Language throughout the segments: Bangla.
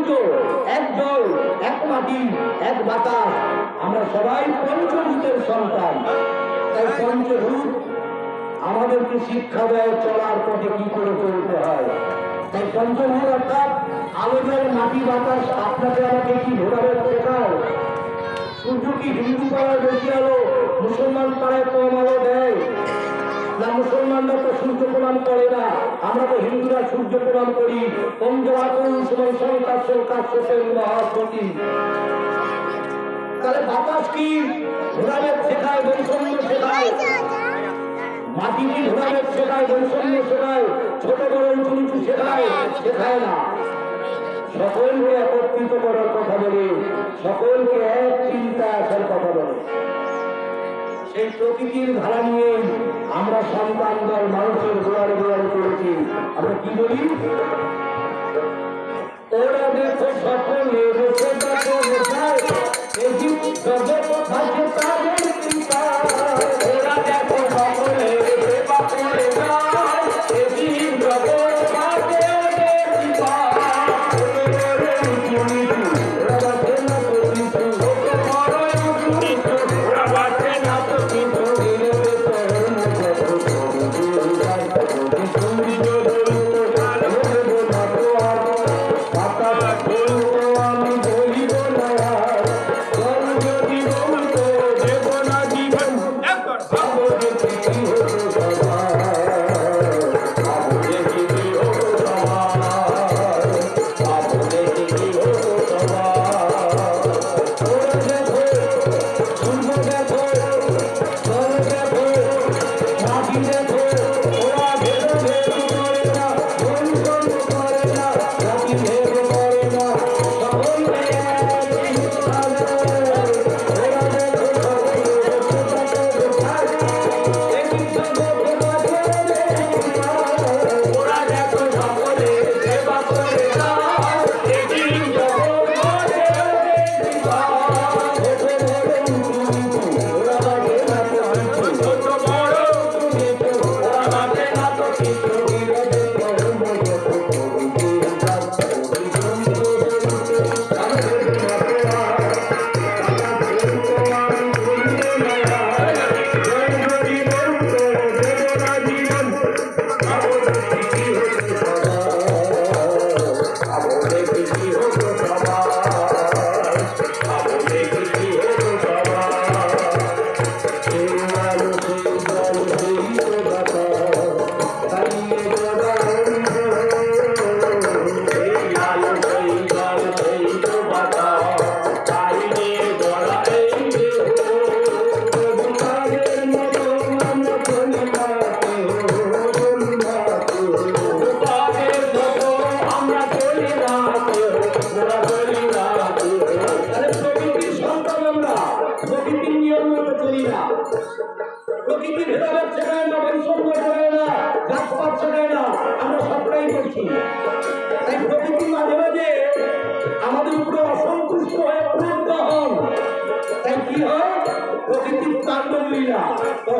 সূর্য এক জল এক মাটি, এক বাতাস। আমরা সবাই পঞ্চভূতের সন্তান। তাই পঞ্চভূত, আমাদেরকে শিক্ষা দেয় চলার পথে কি করে চলতে হয়। তাই পঞ্চভূত অর্থাৎ আলো, জল, মাটি, বাতাস, আপনাকে আমাকে কি ঘোরাবে শেখায় সূর্য কি হিন্দু পাড়ায় বেশি আলো, মুসলমান পাড়ায় কম আলো দেয়? না মুসলমানরা তো সূর্য প্রণাম করে না। আমরা তো হিন্দুরা সূর্য প্রণাম করি। পঞ্চরাকুল সুমন সংকাশ কাশ্যপের মহাপতি তাহলে বাতাস কি? ঘোরাবে শেখায়, বৈষম্য শেখায়। মাটি কি ঘোরাবে শেখায়, বৈষম্য শেখায়? ছোট, বড়, উঁচু, নিচু শেখায়? শেখায় না। সকলকে একত্রিত করার কথা বলে, সকলকে এক চিন্তা আসার কথা বলে। সেই প্রকৃতির ধারা নিয়ে আমরা সন্তান দল মানুষের গোয়ার গোয়ার করেছি। আমরা কি বলি? ওরা দেখো সকলে দেখো দেখো কোথায়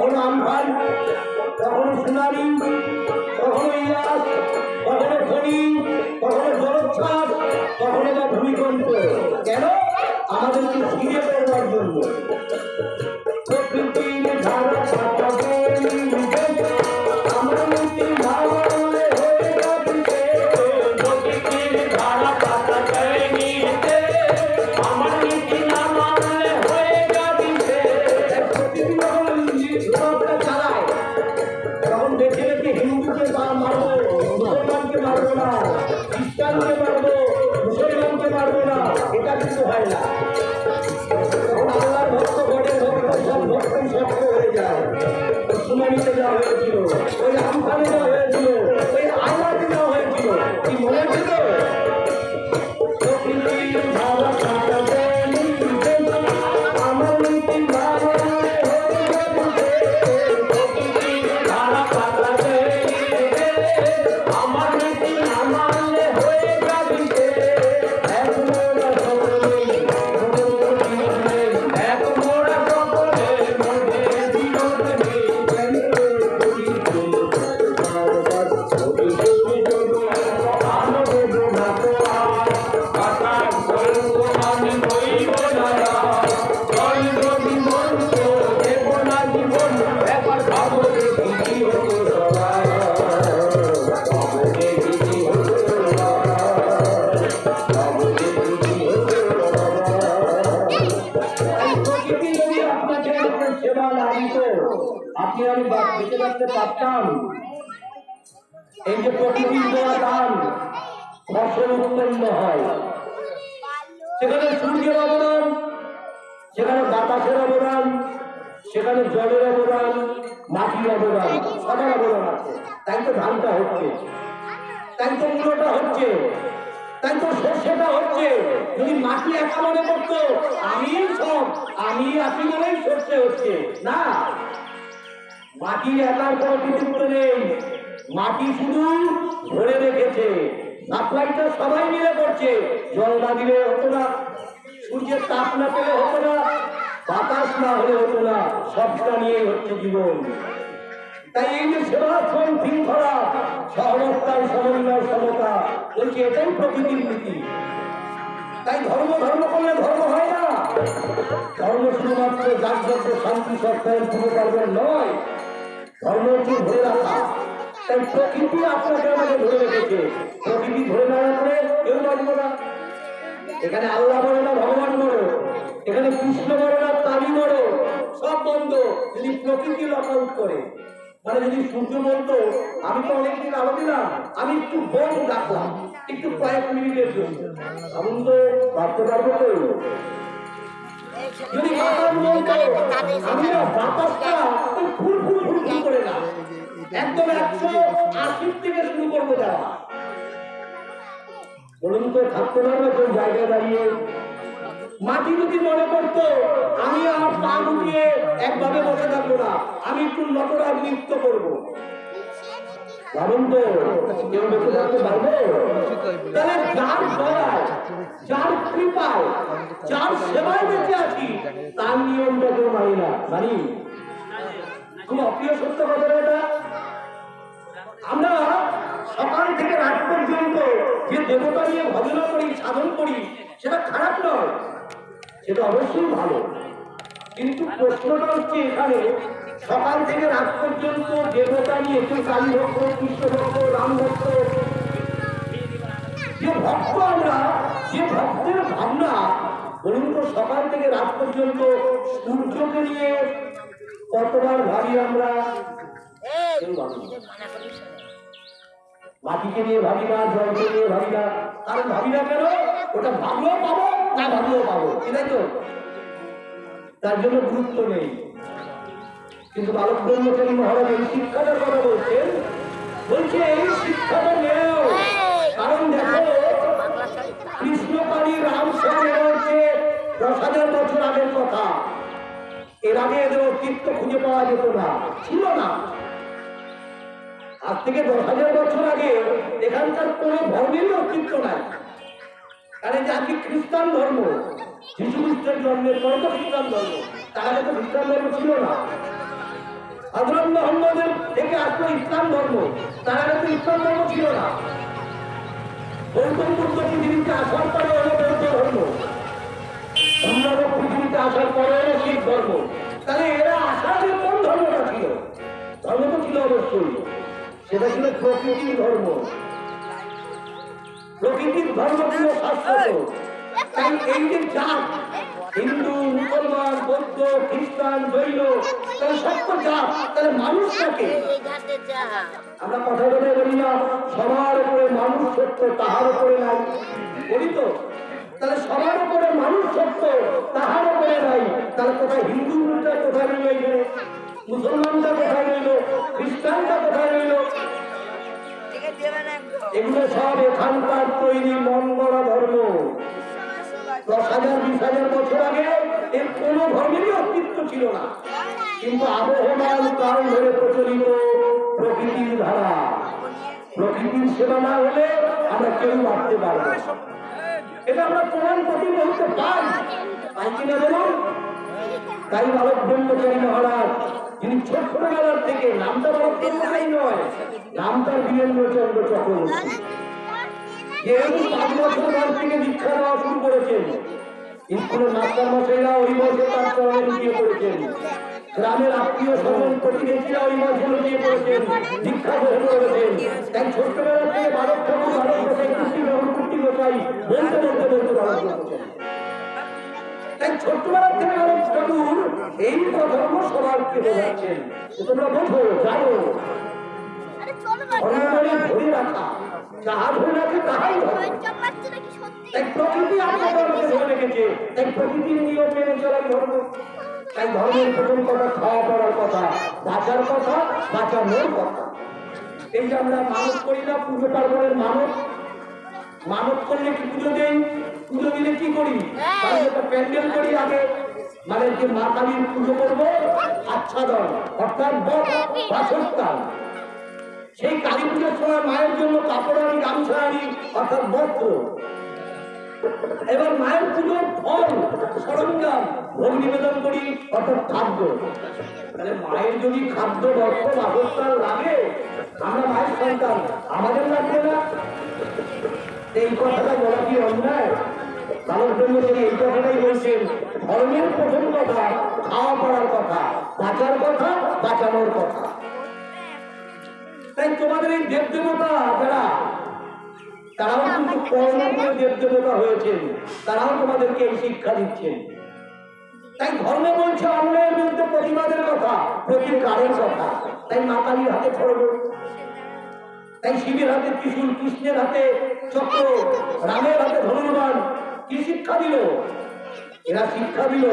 কখনো আমফান কখনো সুনামি কখনো ইয়াস কখনো খনি কখনো জলোচ্ছ্বাস কখনো বা ভূমিকম্প। কেন? আমাদেরকে ফিরে করবার জন্য। এই যে প্রকৃতির দেওয়া দান ফসল উৎপন্ন হয়। সেখানে সূর্যের অবদান, সেখানে বাতাসের অবদান, সেখানে জলের অবদান, মাটির অবদান, সবার অবদান আছে। তাই তো ধানটা হচ্ছে। তাই তো মূলটা হচ্ছে। তাই তো সর্ষেটা হচ্ছে। যদি মাটি একা মনে করতো আমি সব আমি আছি বলেই সর্ষে হচ্ছে। না। মাটির একার কোনো কৃতিত্ব নেই। মাটি শুধু ধরে রেখেছে। সাপ্লাইটা সবাই মিলে করছে। জল না দিলে হতো না। সূর্যের তাপ না পেলে হতো না। বাতাস না হলে হতো না। সবটা নিয়ে হচ্ছে জীবন। তাই এই যে সেবাশ্রম শৃঙ্খলা সহবস্থায় সমন্বয় সমতা, বলছি এটাই প্রকৃতির নীতি। তাই ধর্ম ধর্ম করলে ধর্ম হয় না। ধর্ম শুধুমাত্র জাগ্রত শান্তি সত্তায় পুরো পার্বণ নয়। ধর্ম হচ্ছে ধরে রাখা তাই প্রকৃতি আপনাকে আমাকে ধরে রেখেছে। প্রকৃতি ধরে না কেউ বাঁচবো না। এখানে আল্লাহ বড় না, ভগবান বড় এখানে কৃষ্ণ বড় না তালি বড় সব বন্ধ। যদি প্রকৃতি লক আউট করে মানে যদি সূর্য বলতো আমি তো অনেকদিন আলো দিলাম, আমি একটু বন্ধ রাখলাম। একটু কয়েক মিনিটের জন্য। এমন তো, ভাবতে পারব তো যদি বাতাস বলতো আমি বাতাসটা ফুল ফুল ফুল করে না। একদম একশো আশির থেকে শুরু করব যাওয়া বলুন তো, থাকতে পারবে কোন জায়গায় দাঁড়িয়ে? মাটি যদি মনে করতো, আমি আর পা গুটিয়ে একভাবে বসে থাকব না। আমি একটু নটরাজ নৃত্য করব। ভাবুন কেউ বেঁচে থাকতে পারবে? তাহলে যার দয়ায় যার কৃপায়, যার সেবায় বেঁচে আছি, তার নিয়মটা কেউ মানি না। মানি খুব অপ্রিয় সত্য আমরা সকাল থেকে রাত পর্যন্ত যে দেবতা নিয়ে ভজনা করি সাধন করি, সেটা খারাপ নয়, সেটা অবশ্যই ভালো। কিন্তু প্রশ্নটা হচ্ছে এখানে, সকাল থেকে রাত পর্যন্ত দেবতা নিয়ে কেউ কালী ভক্ত, কৃষ্ণ ভক্ত, রাম ভক্ত, যে ভক্ত আমরা, যে ভক্তের ভাবনা, বলুন তো সকাল থেকে রাত পর্যন্ত সূর্যকে নিয়ে কতবার ভাবি আমরা। মাটিকে নিয়ে ভাবি না জলকে নিয়ে ভাবি না। কারণ ভাবি না কেন? ওটা ভাবলেও পাবো না ভাবলেও পাবো। ঠিক তো? তার জন্য গুরুত্ব নেই। কিন্তু বালক ব্রহ্মচারী মহারাজ এই শিক্ষাটার কথা বলছেন। বলছে এই শিক্ষাটা নেও। কারণ দেখো কৃষ্ণকালী রাম এরা হচ্ছে দশ হাজার বছর আগের কথা। এর আগে এদের অস্তিত্ব খুঁজে পাওয়া যেত না, ছিল না। আজ থেকে দশ হাজার বছর আগে এখানকার কোন ধর্মেরই অস্তিত্ব নাই। কারণ আজকে খ্রিস্টান ধর্ম, যিশু খ্রিস্টের জন্মের পর তো খ্রিস্টান ধর্ম, তার তো খ্রিস্টান ধর্ম ছিল না। হজরত মোহাম্মদের থেকে আসলো ইসলাম ধর্ম, তার তো ইসলাম ধর্ম ছিল না। গৌতম বুদ্ধ পৃথিবীতে আসার পরে হলো বৌদ্ধ ধর্ম। অন্যান্য পৃথিবীতে আসার পরে শিখ ধর্ম। তাহলে এরা আসার যে কোন ধর্মটা ছিল? ধর্ম তো ছিল অবশ্যই। সেটা ছিল প্রকৃতির ধর্ম। প্রকৃতির ধর্ম ছিল শাশ্বত। এই যে জাত, হিন্দু, মুসলমান, বৌদ্ধ, খ্রিস্টান, জৈন, তাহলে তো জাত। তাহলে মানুষ থাকে আমরা কথা বলে বলি না, সবার উপরে মানুষ সত্য, তাহার উপরে নাই। বলি তো? তাহলে সবার উপরে মানুষ সত্য, তাহার উপরে নাই। তাহলে কোথায় হিন্দুটা কোথায় রইল মুসলমানটা কোথায় রইল? খ্রিস্টানটা কোথায় রইল? এগুলো সব এখানকার তৈরি মন গড়া ধর্ম। দশ হাজার, বিশ হাজার বছর আগে এর কোন ধর্মেরই অস্তিত্ব ছিল না। কিন্তু আবহমান কারণ ধরে প্রচলিত প্রকৃতির ধারা। প্রকৃতির সেবা না হলে আমরা কেউ বাঁচতে পারব। এটা আমরা প্রমাণ প্রতি মুহূর্তে পাই পাই কিনা বলুন? তাই বালক ব্রহ্মচারী মহারাজ, যিনি ছোটবেলার থেকে নামটা বালক ব্রহ্মচারী নয়, নামটা বীরেন্দ্র চন্দ্র চক্রবর্তী পাঁচ বছর বয়স থেকে দীক্ষা দেওয়া শুরু করেছেন। স্কুলের মাস্টার ওই বয়সে তার চরণে লুকিয়ে পড়েছেন। গ্রামের আত্মীয় স্বজন, প্রতিবেশীরা ওই বয়সে লুকিয়ে পড়েছেন, দীক্ষা গ্রহণ করেছেন। তাই ছোট্টবেলা থেকে বালক ঠাকুর কুষ্টি গ্রহণ কুষ্টি বলতে বলতে বলতে বালক তাই থেকে ঠাকুর এই কথাগুলো সবাইকে বোঝাচ্ছেন। তোমরা বোঝো জানো। আরে চলো না ধর্মকে ধরে রাখা। যাহা ধরে রাখে তাহাই ধর্ম লজ্জা পাচ্ছে নাকি সত্যি? তাই প্রকৃতি আপনাদেরকে ধরে রেখেছে। তাই প্রকৃতির নিয়ম মেনে চলাই ধর্ম। তাই ধর্মের প্রথম কথা খাওয়া পড়ার কথা বাঁচার কথা বাঁচানোর কথা। এই যে আমরা মানব করি না পুজো পার্বণের মানব মানব করলে কি পুজো দেই? পুজো দিলে কি করি? প্যান্ডেল করি আগে। মানে যে মা কালীর পুজো করব আচ্ছাদন অর্থাৎ বাসস্থান সেই কালী পুজোর সময় মায়ের জন্য কাপড় আনি গামছা আনি অর্থাৎ বস্ত্র। এবার মায়ের পুজোর ফল সরঞ্জাম ভোগ নিবেদন করি অর্থাৎ খাদ্য। তাহলে মায়ের যদি খাদ্য বস্ত্র বাসস্থান লাগে আমরা মায়ের সন্তান। আমাদের লাগবে না। এই কথাটা বলা কি অন্যায়? এই কথাটাই বলছেন, ধর্মের প্রথম কথা খাওয়া পড়ার কথা, বাঁচার কথা, বাঁচানোর কথা। তাই তোমাদের এই দেব দেবতা যারা, তারাও কিন্তু কর্ম হয়েছেন, তারাও তোমাদেরকে এই শিক্ষা দিচ্ছেন। তাই ধর্ম বলছে অন্যায়ের বিরুদ্ধে প্রতিবাদের কথা, প্রতিকারের কথা। তাই মা কালীর হাতে খড়গ তাই শিবের হাতে ত্রিশূল, কৃষ্ণের হাতে চক্র, রামের হাতে ধনুর্বান কি শিক্ষা দিল? এরা শিক্ষা দিল,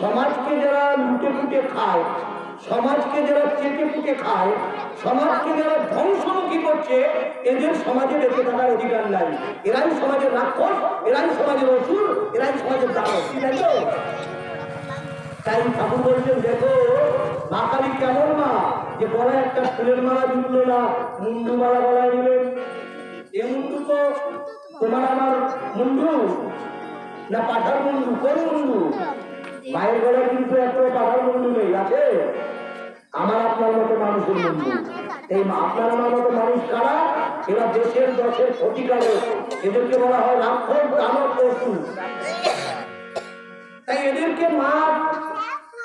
সমাজকে যারা লুটে ফুটে খায়, সমাজকে যারা চেটে ফুটে খায়, সমাজকে যারা ধ্বংসমুখী করছে, এদের সমাজে বেঁচে থাকার অধিকার নাই। এরাই সমাজের রাক্ষস, এরাই সমাজের অসুর, এরাই সমাজের দানব। কি তাই তো? তাই ঠাকুর বলছেন, দেখো কালী কেমন মা? যে গলায় একটা ফুলের মালা জুটলো না, মুন্ডু মালা গলায় নিলেন এ মুন্ডু তো তোমার আমার মুন্ডু। না পাঠার মুন্ডু? কোন মুন্ডু? মায়ের গলায় কিন্তু একটা পাঠার মুন্ডু নেই, আছে? আমার আপনার মতো মানুষের মুন্ডু। এই আপনার আমার মতো মানুষ কারা? এরা দেশের দশের ক্ষতিকারক। এদেরকে বলা হয় রাক্ষস, দানব, পশু। তাই এদেরকে মা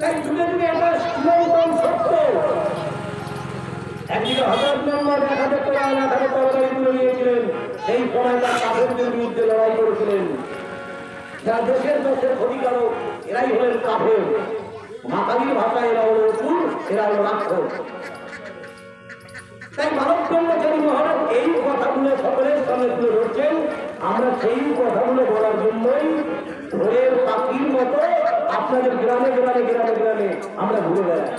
তাই যুগে যুগে এটা সত্য। একদিকে হঠাৎ নম্বর এক হাজার টাকা এক তুলে নিয়েছিলেন। সেই সময় তার কাফেরদের লড়াই করেছিলেন। যারা দেশের দেশের ক্ষতিকারক, এরাই হলেন কাফের। মাতালির ভাষায় এরা এরা হলো রাক্ষস। তাই মানব ব্রহ্মচারী মহারাজ এই কথাগুলো সকলের তুলে ধরছেন, আমরা সেই কথাগুলো বলার জন্যই ভোরের পাখির মতো আপনাদের গ্রামে গ্রামে গ্রামে গ্রামে আমরা ঘুরে বেড়াই।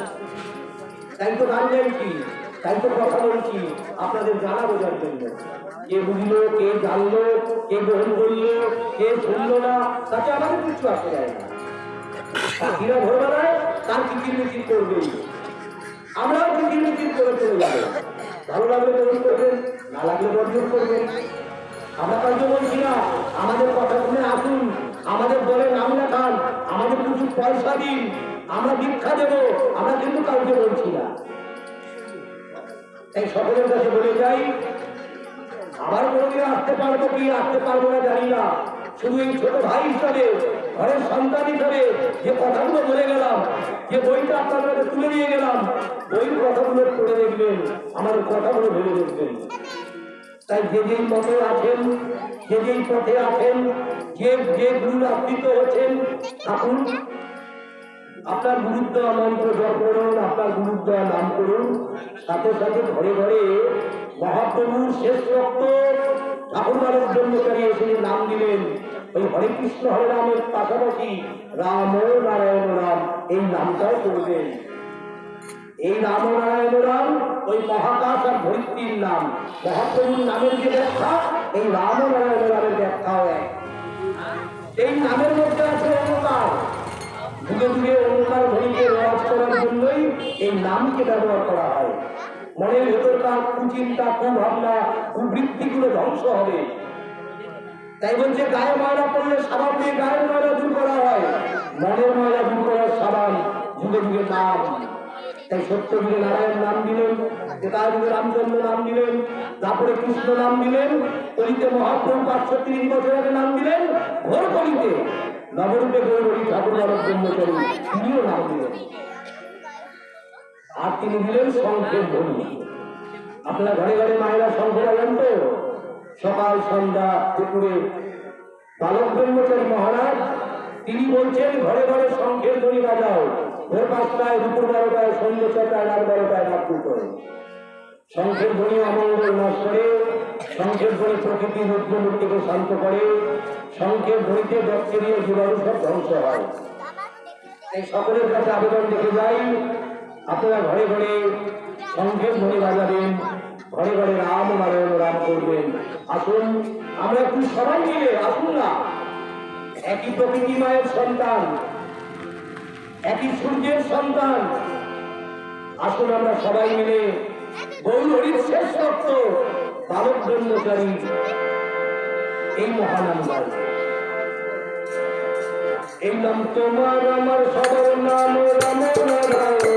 তাই তো গান গাইছি তাই তো কথা বলছি। আপনাদের জানা বোঝার জন্য। কে বুঝলো, কে জানলো, কে গ্রহণ করল, কে শুনলো না তাতে আমাদের কিছু আসে যায় না। পাখিরা ভোরবেলায় তার কিচির মিচির করবেই আমরাও মিচির করে চলে যাব। ভালো লাগলে গ্রহণ করবেন, না লাগলে বর্জন করবেন। আমরা কাউকে বলছি না, আমাদের কথা শুনে আসুন। আমাদের দলে নাম লেখান আমাদের কিছু পয়সা দিন, আমরা ভিক্ষা দেব, আমরা কিন্তু কাউকে বলছি না। তাই সকলের কাছে বলে যাই, আবার কোনোদিন আসতে পারব কি, আসতে পারব না জানি না। শুধু এই ছোট ভাই হিসাবে, ঘরের সন্তান হিসাবে যে কথাগুলো বলে গেলাম, যে বইটা আপনার কাছে তুলে নিয়ে গেলাম ওই কথাগুলো পড়ে দেখবেন, আমাদের কথাগুলো ভেবে দেখবেন। তাই যে যেই পথে আছেন যে যেই পথে আছেন, যে যে গুরুর আবৃত হচ্ছেন, থাকুন। আপনার গুরুদ্বয়া মন্ত্র জপ করুন, আপনার গুরুদ্বয়া নাম করুন। সাথে সাথে ঘরে ঘরে মহাপ্রভুর শেষ রক্ত ঠাকুরবারের ব্রহ্মচারী এসে যে নাম দিলেন। ওই হরে কৃষ্ণ হরে রামের পাশাপাশি রাম নারায়ণ রাম এই নামটাও করবেন। এই রাম ও নারায়ণ রাম ওই মহাকাশ আর ধরিত্রীর নাম, মহাপ্রভুর নামের যে ব্যাখ্যা, এই রাম ও নারায়ণ রামের ব্যাখ্যাও এক। এই নামের মধ্যে আছে অন্ধকার। যুগে যুগে অন্ধকার ধ্বনিকে রস করার জন্যই এই নামকে ব্যবহার করা হয়। মনের ভেতরকার কুচিন্তা, কুভাবনা, কুবৃত্তিগুলো ধ্বংস হবে। তাই বলছে, গায়ে ময়লা পড়লে সাবান দিয়ে গায়ের ময়লা দূর করা হয়। মনের ময়লা দূর তাই সত্যযুগে নারায়ণ নাম দিলেন ত্রেতাযুগে রামচন্দ্র নাম দিলেন তারপরে কৃষ্ণ নাম দিলেন, কলিতে মহাপ্রভু পাঁচশো তিরিশ বছর আগে নাম দিলেন ঘোর কলিতে নবরূপে গৌরী ঠাকুর ব্রহ্মচারী তিনিও নাম দিলেন। আর তিনি দিলেন শঙ্খের ধ্বনি। আপনারা ঘরে ঘরে মায়েরা শঙ্খ বাজান তো? সকাল, সন্ধ্যা, দুপুরে। বালক ব্রহ্মচারী মহারাজ, তিনি বলছেন, ঘরে ঘরে শঙ্খের ধ্বনি বাজাও। ভোর পাঁচটায় দুপুর বারোটায় সন্ধ্যে ছটায় রাত বারোটায় রাত দুটোয় শঙ্খের ধ্বনি অমঙ্গল করে শঙ্খের ধ্বনি প্রকৃতি রুদ্রমূর্তিকে শান্ত করে শঙ্খের ধ্বনিতে ব্যাকটেরিয়া জীবাণু সব ধ্বংস হয়। এই সকলের কাছে আবেদন রেখে যাই, আপনারা ঘরে ঘরে শঙ্খের ধ্বনি বাজাবেন, ঘরে ঘরে রাম নারায়ণ রাম করবেন। আসুন, আমরা একটু সবাই মিলে, আসুন না। একই প্রকৃতি মায়ের সন্তান। একই সূর্যের সন্তান। আসুন আমরা সবাই মিলে গৌরীর শেষ তত্ত্ব বালক ব্রহ্মচারী এই মহানাম গাই এই নাম তোমার, আমার সবার নাম রাম রাম।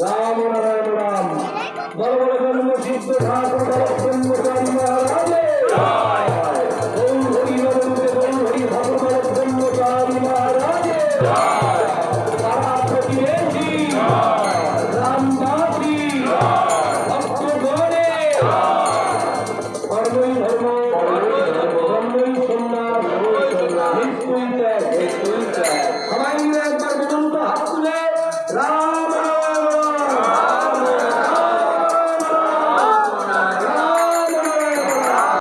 রাম রাম। রাম বড় বড় সিদ্ধ ঠাকুর